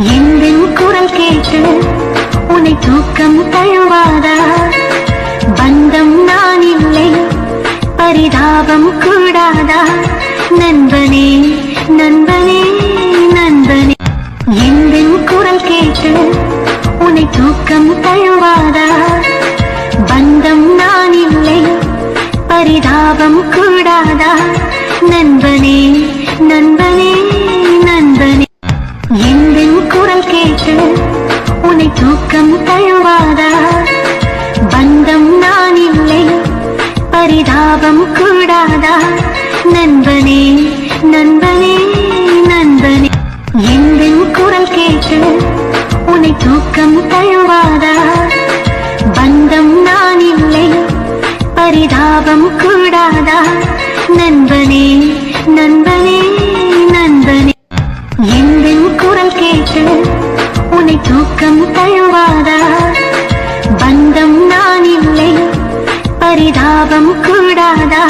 எந்தின் குரல் கேட்டு உன்னை தூக்கம் தழுவாதா? பந்தம் நான் இல்லை பரிதாபம் கூடாதா? நண்பனே நண்பனே நண்பனே. எந்தின் குரல் கேட்டு உன்னை தூக்கம் தழுவாதா? பந்தம் நான் இல்லை பரிதாபம் கூடாதா? நன் எந்தின் குரல் கேட்டு உன்னை தூக்கம் தழுவாதா? பந்தம் நான் இல்லை பரிதாபம் கூடாதா? நண்பனே நண்பனே நண்பனே. எந்தின் குரல் கேட்டு உன்னை தூக்கம் தழுவாதா? பந்தம் நான் இல்லை பரிதாபம் கூடாதா? தூக்கம் தழுவாதா? பந்தம் நான் இல்லை பரிதாபம் கூடாதா?